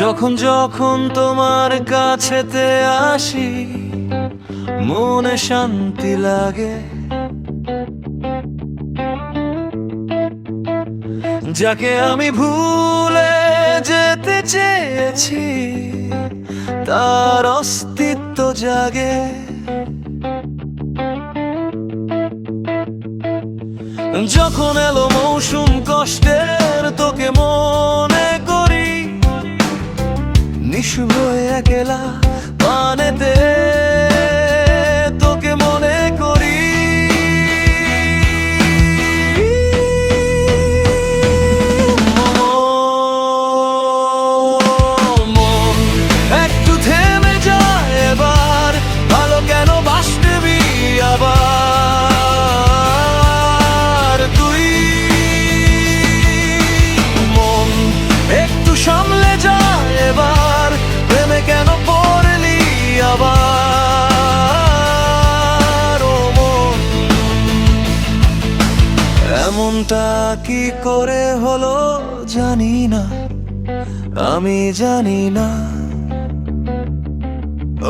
যখন যখন তোমার কাছেতে আসি, মনে শান্তি লাগে। যাকে আমি ভুলে যেতে চেয়েছি, তার অস্তিত্ব জাগে। যখন এলো মৌসুম কষ্টের তোকে মনে করি। নিশুভ একলা এমনটা কি করে হলো জানি না আমি জানি না।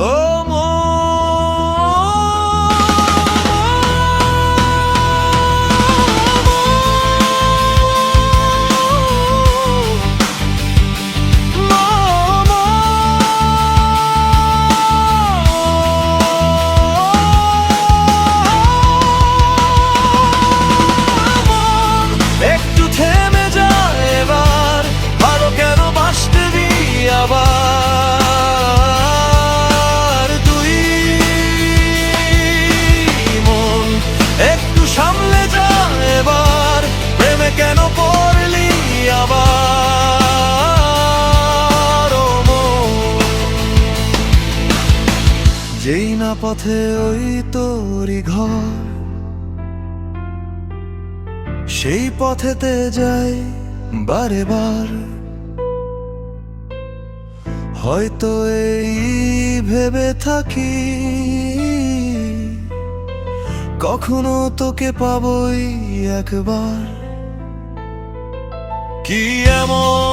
ও যেই না পথে ওই তোরি ঘর। সেই পথেতে যাই বারে বার। হয়তো এই ভেবে থাকি, কখনো তোকে পাবই একবার। কি এমন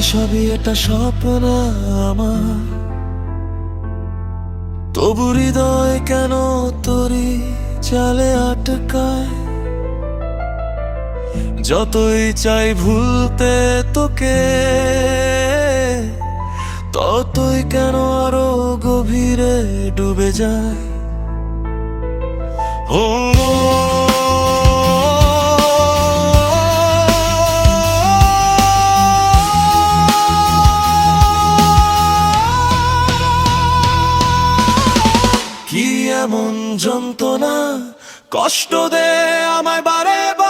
সবই এটা স্বপ্ন আমার। তবু হৃদয় কেন তরি চালে আটকায়? যতই চাই ভুলতে তোকে, ততই কেন আরও গভীরে ডুবে যায়? এমন যন্ত্রণা কষ্ট দে আমায় বারে বার।